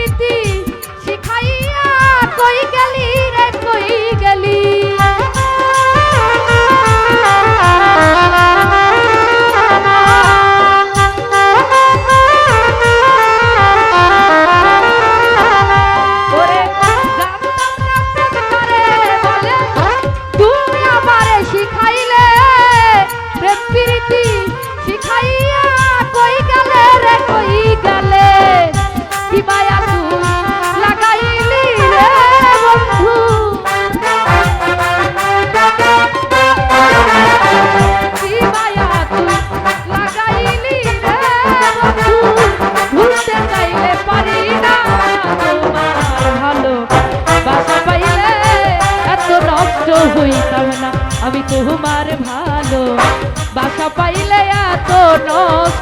প্রীতি শিখাইয়া কই গেলি রে কই গেলি?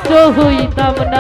পাত্র হইতাম না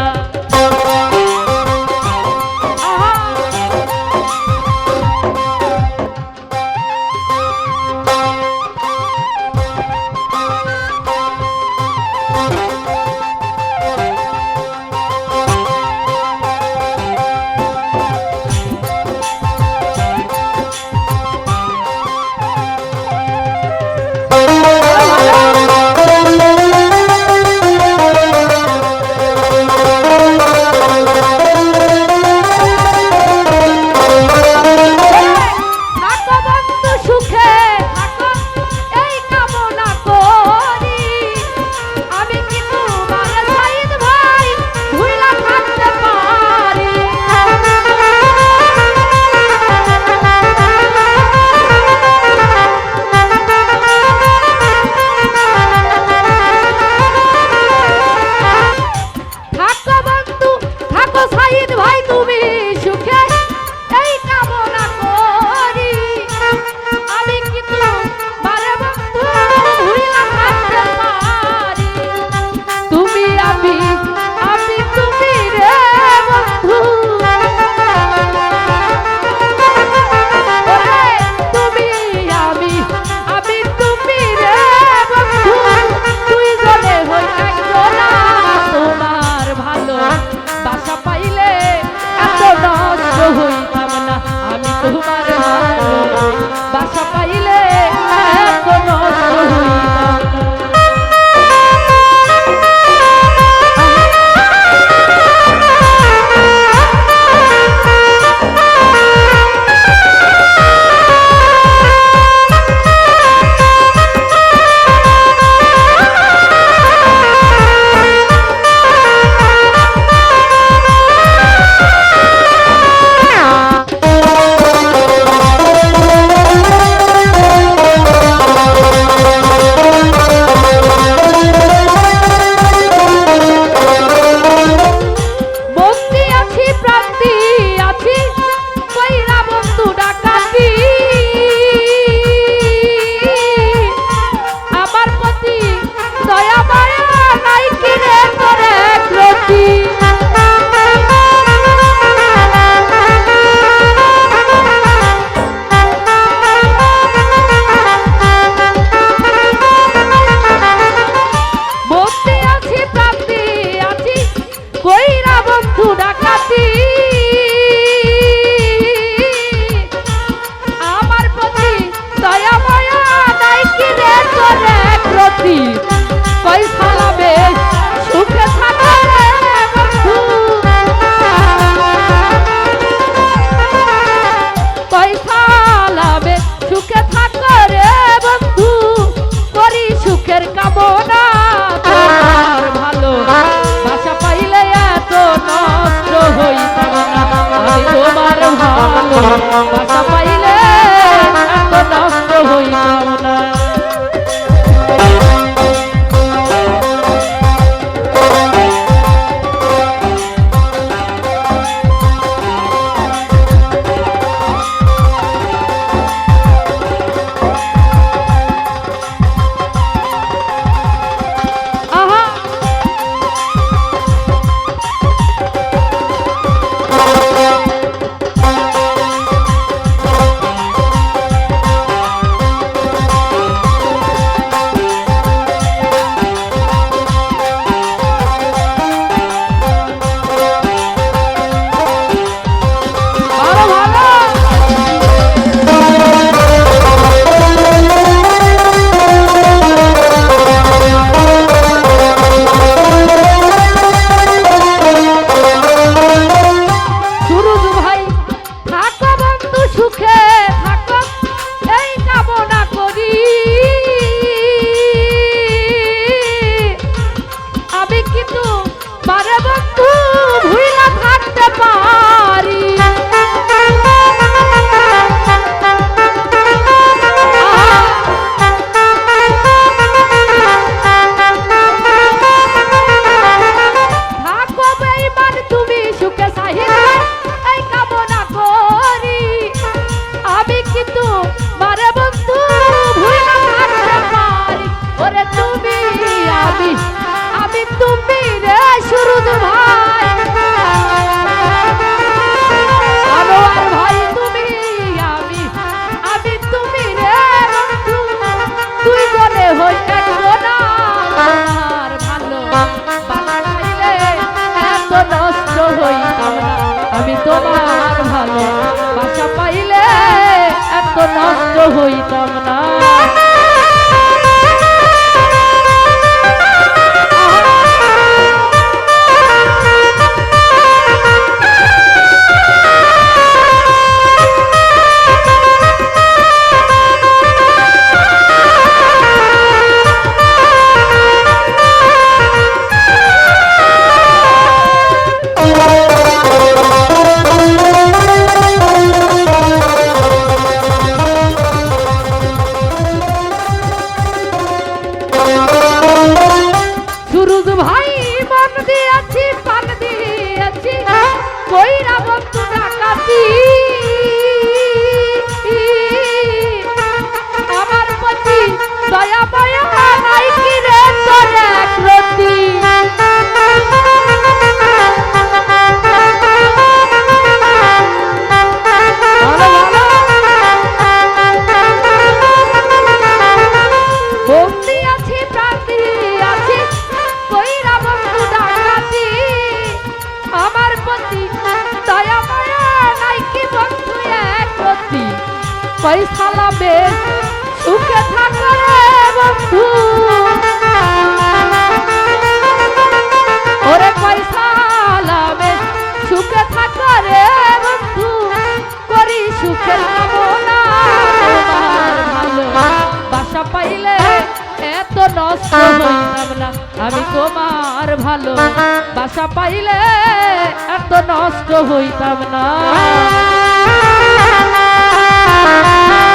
পয়সা লাবে সুখে থাকো বন্ধু। ওরে পয়সা লাবে সুখে থাকো রে বন্ধু। করি সুখে কামনা ভালো। বাসা পাইলে এত নষ্ট হইতাম না, আমি তোমার ভালো। বাসা পাইলে এত নষ্ট হইতাম না। Thank you.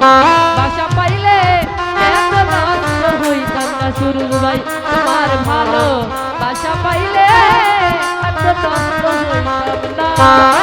বাসা পাইলে এত নষ্ট হই কান্না শুরু ভাই তোমার ভালো বাসা পাইলে এত নষ্ট হই কান্না